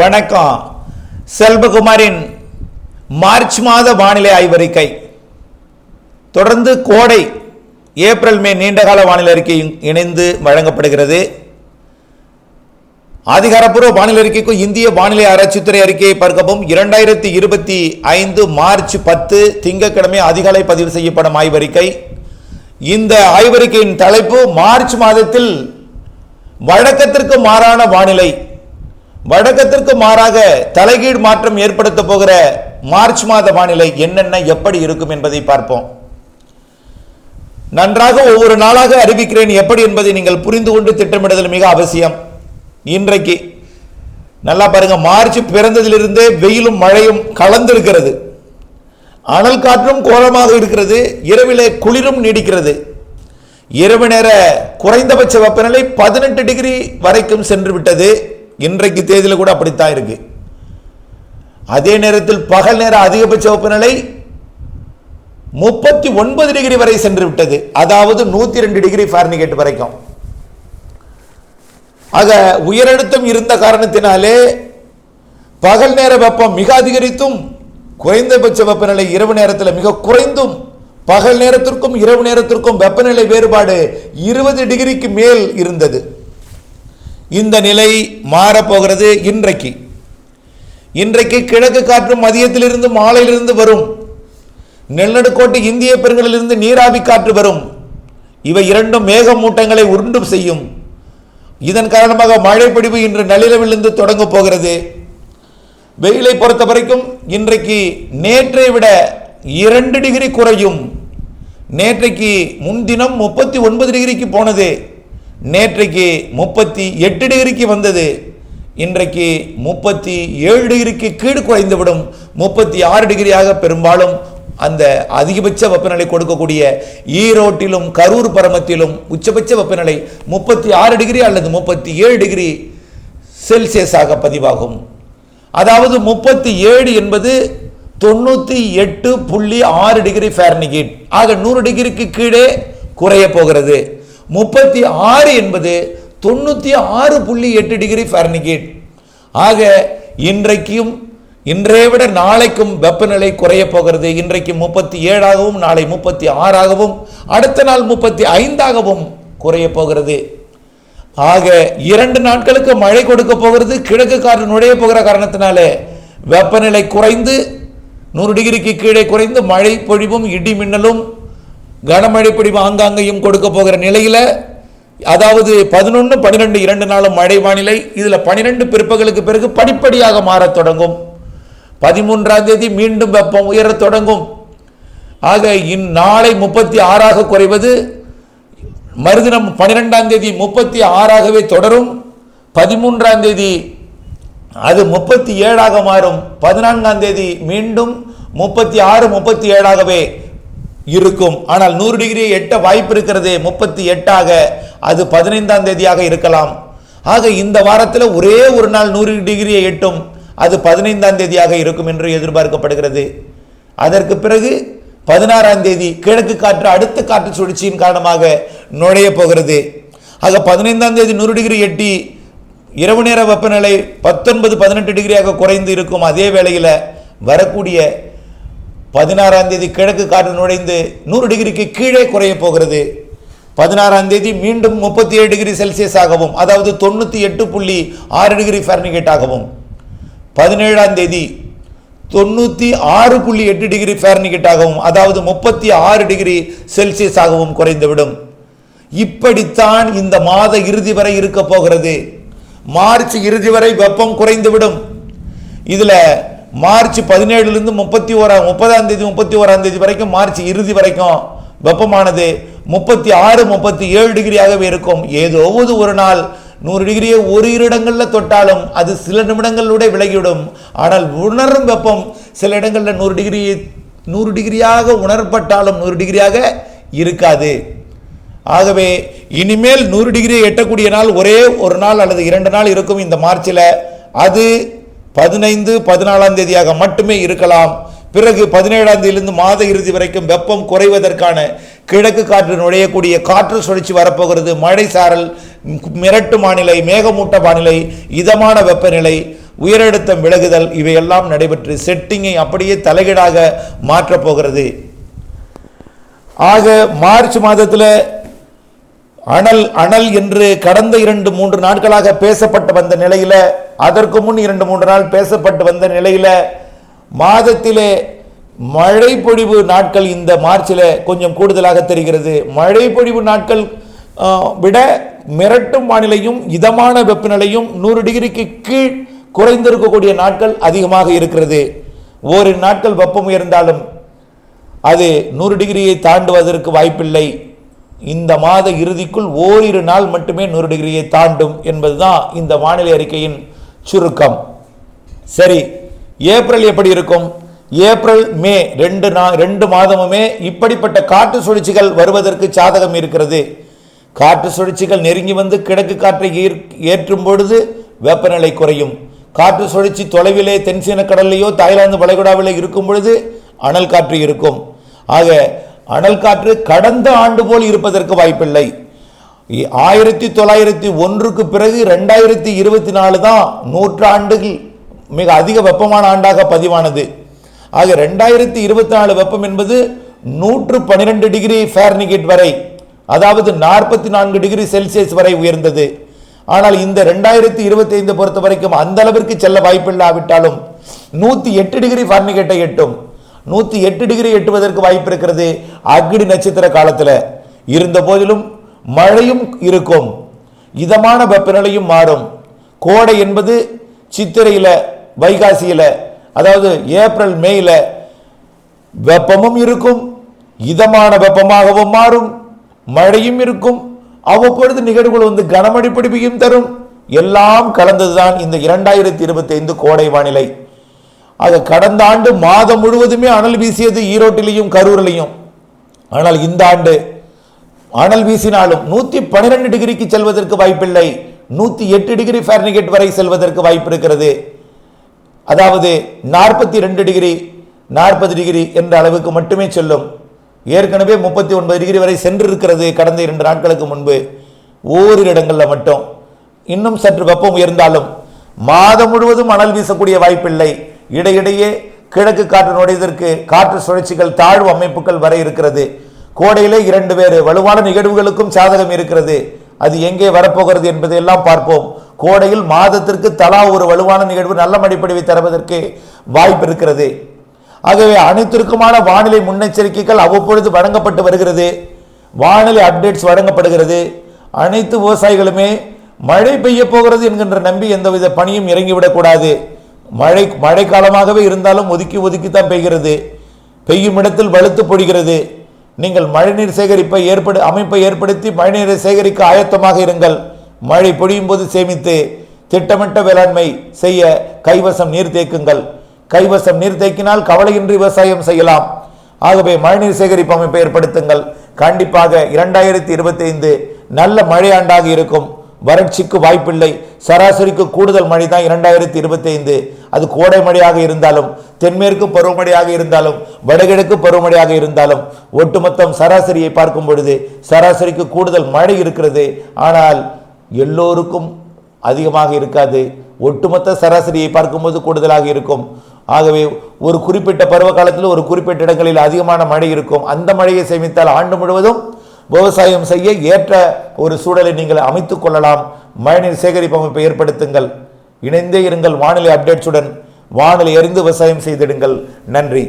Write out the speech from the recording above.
வணக்கம். செல்வகுமாரின் மார்ச் மாத வானிலை ஆய்வறிக்கை. தொடர்ந்து கோடை ஏப்ரல் மே நீண்டகால வானிலை அறிக்கை இணைந்து வழங்கப்படுகிறது. அதிகாரப்பூர்வ வானிலை அறிக்கைக்கும் இந்திய வானிலை ஆராய்ச்சித்துறை அறிக்கையை பார்க்கவும் இரண்டாயிரத்தி இருபத்தி ஐந்து மார்ச் பத்து திங்கட்கிழமை அதிகாலை பதிவு செய்யப்படும் ஆய்வறிக்கை. இந்த ஆய்வறிக்கையின் தலைப்பு மார்ச் மாதத்தில் வழக்கத்திற்கு மாறான வானிலை. வழக்கத்திற்கு மாறாக தலைகீழ் மாற்றம் ஏற்படுத்த போகிற மார்ச் மாத வானிலை என்னென்ன எப்படி இருக்கும் என்பதை பார்ப்போம். நன்றாக ஒவ்வொரு நாளாக அறிவிக்கிறேன் எப்படி என்பதை நீங்கள் புரிந்து கொண்டு திட்டமிடுதல் மிக அவசியம். இன்றைக்கு நல்லா பாருங்க மார்ச் பிறந்ததிலிருந்தே வெயிலும் மழையும் கலந்திருக்கிறது. அனல் காற்றும் கோலமாக இருக்கிறது இரவிலே குளிரும் நீடிக்கிறது. இரவு நேர குறைந்தபட்ச வெப்பநிலை பதினெட்டு டிகிரி வரைக்கும் சென்று விட்டது இன்றைக்கு தேதியில் கூட அப்படித்தான் இருக்கு. அதே நேரத்தில் பகல் நேர அதிகபட்ச வெப்பநிலை முப்பத்தி ஒன்பது டிகிரி வரை சென்று விட்டது. அதாவது நூத்தி ரெண்டு டிகிரி ஃபாரினிகேட் வரைக்கும். ஆக உயரழுத்தம் இருந்த காரணத்தினாலே பகல் நேர வெப்பம் மிக அதிகரித்தும் குறைந்தபட்ச வெப்பநிலை இரவு நேரத்தில் மிக குறைந்தும் பகல் நேரத்திற்கும் இரவு நேரத்திற்கும் வெப்பநிலை வேறுபாடு இருபது டிகிரிக்கு மேல் இருந்தது. இந்த நிலை மாறப்போகிறது இன்றைக்கு. இன்றைக்கு கிழக்கு காற்று மதியத்திலிருந்து மாலையிலிருந்து வரும். நெல்நடுக்கோட்டு இந்திய பெருங்கடலிலிருந்து நீராவி காற்று வரும். இவை இரண்டும் மேகமூட்டங்களை உருண்டு செய்யும். இதன் காரணமாக மழைப்பிடிவு இன்று நள்ளிரவிலிருந்து தொடங்கப் போகிறது. வெயிலை பொறுத்த வரைக்கும் இன்றைக்கு நேற்றை விட இரண்டு டிகிரி குறையும். நேற்றைக்கு முன்தினம் முப்பத்தி ஒன்பது டிகிரிக்கு போனது. நேற்றைக்கு முப்பத்தி எட்டு டிகிரிக்கு வந்தது. இன்றைக்கு முப்பத்தி ஏழு டிகிரிக்கு கீழ் குறைந்துவிடும். முப்பத்தி ஆறு டிகிரியாக பெரும்பாலும் அந்த அதிகபட்ச வெப்பநிலை கொடுக்கக்கூடிய ஈரோட்டிலும் கரூர் பரமத்திலும் உச்சபட்ச வெப்பநிலை முப்பத்தி ஆறு டிகிரி அல்லது முப்பத்தி ஏழு டிகிரி செல்சியஸாக பதிவாகும். அதாவது முப்பத்தி ஏழு என்பது தொண்ணூற்றி எட்டு புள்ளி ஆறு டிகிரி ஃபேர்னிகேட் ஆக நூறு டிகிரிக்கு கீழே குறைய போகிறது. முப்பத்தி ஆறு என்பது தொண்ணூற்றி ஆறு புள்ளி எட்டு டிகிரி ஃபேரன்ஹீட் ஆக இன்றைக்கும் இன்றைய விட நாளைக்கும் வெப்பநிலை குறைய போகிறது. இன்றைக்கு முப்பத்தி ஏழாகவும் நாளை முப்பத்தி ஆறாகவும் அடுத்த நாள் முப்பத்தி ஐந்தாகவும் குறைய போகிறது. ஆக இரண்டு நாட்களுக்கு மழை கொடுக்க போகிறது. கிழக்கு காற்று நுழைய போகிற காரணத்தினாலே வெப்பநிலை குறைந்து நூறு டிகிரிக்கு கீழே குறைந்து மழை பொழிவும் இடி மின்னலும் கனமழை பிடிவு ஆங்காங்கேயும் கொடுக்க போகிற நிலையில் அதாவது பதினொன்று பன்னிரெண்டு இரண்டு நாளும் மழை வானிலை இதில் பன்னிரெண்டு பிற்பகலுக்கு பிறகு படிப்படியாக மாறத் தொடங்கும். பதிமூன்றாம் தேதி மீண்டும் வெப்பம் உயரத் தொடங்கும். ஆக இந்நாளை முப்பத்தி ஆறாக குறைவது மறுதினம் பன்னிரெண்டாம் தேதி முப்பத்தி ஆறாகவே தொடரும். பதிமூன்றாம் தேதி அது முப்பத்தி ஏழாக மாறும். பதினான்காம் தேதி மீண்டும் முப்பத்தி ஆறு முப்பத்தி ஏழாகவே இருக்கும். ஆனால் நூறு டிகிரியை எட்ட வாய்ப்பு இருக்கிறது முப்பத்தி எட்டாக அது பதினைந்தாம் தேதியாக இருக்கலாம். ஆக இந்த வாரத்தில் ஒரே ஒரு நாள் நூறு டிகிரியை எட்டும் அது பதினைந்தாம் தேதியாக இருக்கும் என்று எதிர்பார்க்கப்படுகிறது. அதற்கு பிறகு பதினாறாம் தேதி கிழக்கு காற்று அடுத்த காற்று சுழற்சியின் காரணமாக நுழைய போகிறது. ஆக பதினைந்தாம் தேதி நூறு டிகிரி எட்டி இரவு நேர வெப்பநிலை பத்தொன்பது பதினெட்டு டிகிரியாக குறைந்து இருக்கும். அதே வேளையில் வரக்கூடிய பதினாறாம் தேதி கிழக்கு காற்று நுழைந்து நூறு டிகிரிக்கு கீழே குறைய போகிறது. பதினாறாம் தேதி மீண்டும் முப்பத்தி ஏழு டிகிரி செல்சியஸ் ஆகவும் அதாவது தொண்ணூற்றி எட்டு புள்ளி ஆறு டிகிரி ஃபேரன்கேட் ஆகவும். பதினேழாம் தேதி தொண்ணூற்றி ஆறு புள்ளி எட்டு டிகிரி ஃபேரன்கேட் ஆகவும் அதாவது முப்பத்தி ஆறு டிகிரி செல்சியஸ் ஆகவும் குறைந்துவிடும். இப்படித்தான் இந்த மாத இறுதி வரை இருக்க போகிறது. மார்ச் இறுதி வரை வெப்பம் குறைந்துவிடும். இதில் மார்ச் பதினேழுலேருந்து முப்பத்தி ஓரா முப்பதாம் தேதி முப்பத்தி ஓராம் தேதி வரைக்கும் மார்ச் இறுதி வரைக்கும் வெப்பமானது முப்பத்தி ஆறு முப்பத்தி ஏழு டிகிரியாகவே இருக்கும். ஏதோவது ஒரு நாள் நூறு டிகிரியை ஒரு இரு இடங்களில் தொட்டாலும் அது சில நிமிடங்களோட விலகிவிடும். ஆனால் உணரும் வெப்பம் சில இடங்களில் நூறு டிகிரி நூறு டிகிரியாக உணரப்பட்டாலும் நூறு டிகிரியாக இருக்காது. ஆகவே இனிமேல் நூறு டிகிரியை எட்டக்கூடிய நாள் ஒரே ஒரு நாள் அல்லது இரண்டு நாள் இருக்கும் இந்த மார்ச்சில். அது பதினைந்து பதினாலாம் தேதியாக மட்டுமே இருக்கலாம். பிறகு பதினேழாம் தேதியிலிருந்து மாத இறுதி வரைக்கும் வெப்பம் குறைவதற்கான கிழக்கு காற்று நுழையக்கூடிய காற்று சுழற்சி வரப்போகிறது. மழை சாரல் மிரட்டு வானிலை மேகமூட்ட வானிலை இதமான வெப்பநிலை உயரழுத்தம் விலகுதல் இவையெல்லாம் நடைபெற்று செட்டிங்கை அப்படியே தலைகீடாக மாற்றப் போகிறது. ஆக மார்ச் மாதத்தில் அனல் அனல் என்று கடந்த இரண்டு மூன்று நாட்களாக பேசப்பட்டு வந்த நிலையில் அதற்கு முன் இரண்டு மூன்று நாள் பேசப்பட்டு வந்த நிலையில் மாதத்திலே மழை பொழிவு நாட்கள் இந்த மார்ச்சில் கொஞ்சம் கூடுதலாக தெரிகிறது. மழை பொழிவு நாட்கள் விட மிரட்டும் வானிலையும் இதமான வெப்பநிலையும் நூறு டிகிரிக்கு கீழ் குறைந்திருக்கக்கூடிய நாட்கள் அதிகமாக இருக்கிறது. ஓரிரு நாட்கள் வெப்பம் உயர்ந்தாலும் அது நூறு டிகிரியை தாண்டுவதற்கு வாய்ப்பில்லை. இந்த மாத இறுதிக்குள் ஓரிரு நாள் மட்டுமே நூறு டிகிரியை தாண்டும் என்பதுதான் இந்த வானிலை அறிக்கையின் சுருக்கம். சரி ஏப்ரல் எப்படி இருக்கும்? ஏப்ரல் மே ரெண்டு நா ரெண்டு மாதமுமே இப்படிப்பட்ட காற்று சுழற்சிகள் வருவதற்கு சாதகம் இருக்கிறது. காற்று சுழற்சிகள் நெருங்கி வந்து கிழக்கு காற்றை ஈர் ஏற்றும் பொழுது வெப்பநிலை குறையும். காற்று சுழற்சி தொலைவிலே தென்சீன கடல்லையோ தாய்லாந்து வளைகுடாவிலே இருக்கும் பொழுது அனல் காற்று இருக்கும். ஆக அனல் காற்று கடந்த ஆண்டு போல் இருப்பதற்கு வாய்ப்பில்லை. ஆயிரத்தி தொள்ளாயிரத்தி ஒன்றுக்கு பிறகு ரெண்டாயிரத்தி இருபத்தி நாலு தான் நூற்றாண்டுகள் மிக அதிக வெப்பமான ஆண்டாக பதிவானது. ஆக ரெண்டாயிரத்தி இருபத்தி நாலு வெப்பம் என்பது நூற்று பன்னிரெண்டு டிகிரி ஃபேர்னிகேட் வரை அதாவது நாற்பத்தி நான்கு டிகிரி செல்சியஸ் வரை உயர்ந்தது. ஆனால் இந்த ரெண்டாயிரத்தி இருபத்தி ஐந்து பொறுத்த வரைக்கும் அந்த அளவிற்கு செல்ல வாய்ப்பில்லாவிட்டாலும் நூற்றி எட்டு டிகிரி ஃபார்னிகேட்டை எட்டும். நூற்றி எட்டு டிகிரி எட்டுவதற்கு வாய்ப்பு இருக்கிறது அக்னி நட்சத்திர காலத்தில். இருந்த போதிலும் மழையும் இருக்கும். இதமான வெப்பநிலையும் மாறும். கோடை என்பது சித்திரையில் வைகாசியில் அதாவது ஏப்ரல் மேயில் வெப்பமும் இருக்கும். இதமான வெப்பமாகவும் மாறும். மழையும் இருக்கும். அவ்வப்பொழுது நிகழ்வுகள் வந்து கனமழை பிடிப்பையும் தரும். எல்லாம் கலந்ததுதான் இந்த இரண்டாயிரத்தி இருபத்தி ஐந்து கோடை வானிலை. அது கடந்த ஆண்டு மாதம் முழுவதுமே அனல் வீசியது ஈரோட்டிலையும் கரூரிலையும். ஆனால் இந்த ஆண்டு அனல் வீசினாலும் நூற்றி பன்னிரெண்டு டிகிரிக்கு செல்வதற்கு வாய்ப்பில்லை. நூற்றி எட்டு டிகிரி ஃபேர்னிகேட் வரை செல்வதற்கு வாய்ப்பு இருக்கிறது அதாவது நாற்பத்தி ரெண்டு டிகிரி நாற்பது டிகிரி என்ற அளவுக்கு மட்டுமே செல்லும். ஏற்கனவே முப்பத்தி ஒன்பது டிகிரி வரை சென்றிருக்கிறது கடந்த இரண்டு நாட்களுக்கு முன்பு. ஓரிரு இடங்களில் மட்டும். இன்னும் சற்று வெப்பம் உயர்ந்தாலும் மாதம் முழுவதும் அனல் வீசக்கூடிய வாய்ப்பில்லை. இடையிடையே கிழக்கு காற்று நுழைவதற்கு காற்று சுழற்சிகள் தாழ்வு அமைப்புகள் வர இருக்கிறது. கோடையிலே இரண்டு வேறு வலுவான நிகழ்வுகளுக்கும் சாதகம் இருக்கிறது. அது எங்கே வரப்போகிறது என்பதை எல்லாம் பார்ப்போம். கோடையில் மாதத்திற்கு தலா ஒரு வலுவான நிகழ்வு நல்ல மடிப்படிவை தருவதற்கு வாய்ப்பு இருக்கிறது. ஆகவே அனைத்திற்குமான வானிலை முன்னெச்சரிக்கைகள் அவ்வப்பொழுது வழங்கப்பட்டு வருகிறது. வானிலை அப்டேட்ஸ் வழங்கப்படுகிறது. அனைத்து விவசாயிகளுமே மழை பெய்ய போகிறது என்கின்ற நம்பி எந்தவித பணியும் இறங்கிவிடக்கூடாது மழை மழைக்காலமாகவே இருந்தாலும் ஒதுக்கி ஒதுக்கி தான் பெய்கிறது. பெய்யும் இடத்தில் வலுத்து பொழிகிறது நீங்கள் மழைநீர் சேகரிப்பை ஏற்படு அமைப்பை ஏற்படுத்தி மழைநீரை சேகரிக்க ஆயத்தமாக இருங்கள். மழை பொழியும் போது சேமித்து திட்டமிட்ட வேளாண்மை செய்ய கைவசம் நீர் தேக்குங்கள். கைவசம் நீர் தேக்கினால் கவலையின்றி விவசாயம் செய்யலாம். ஆகவே மழைநீர் சேகரிப்பு அமைப்பை ஏற்படுத்துங்கள். கண்டிப்பாக இரண்டாயிரத்தி இருபத்தி ஐந்து நல்ல மழையாண்டாக இருக்கும். வறட்சிக்கு வாய்ப்பில்லை. சராசரிக்கு கூடுதல் மழை தான் இரண்டாயிரத்தி இருபத்தி ஐந்து அது கோடை மழையாக இருந்தாலும் தென்மேற்கு பருவமழையாக இருந்தாலும் வடகிழக்கு பருவமழையாக இருந்தாலும் ஒட்டுமொத்தம் சராசரியை பார்க்கும் பொழுது சராசரிக்கு கூடுதல் மழை இருக்கிறது. ஆனால் எல்லோருக்கும் அதிகமாக இருக்காது. ஒட்டுமொத்த சராசரியை பார்க்கும்போது கூடுதலாக இருக்கும். ஆகவே ஒரு குறிப்பிட்ட பருவ காலத்தில் ஒரு குறிப்பிட்ட இடங்களில் அதிகமான மழை இருக்கும். அந்த மழையை சேமித்தால் ஆண்டு முழுவதும் விவசாயம் செய்ய ஏற்ற ஒரு சூழலை நீங்கள் அமைத்துக் கொள்ளலாம். மழைநீர் சேகரிப்பு அமைப்பை ஏற்படுத்துங்கள். இணைந்தே இருங்கள் வானிலை அப்டேட்ஸுடன். வானிலை அறிந்து விவசாயம் செய்திடுங்கள். நன்றி.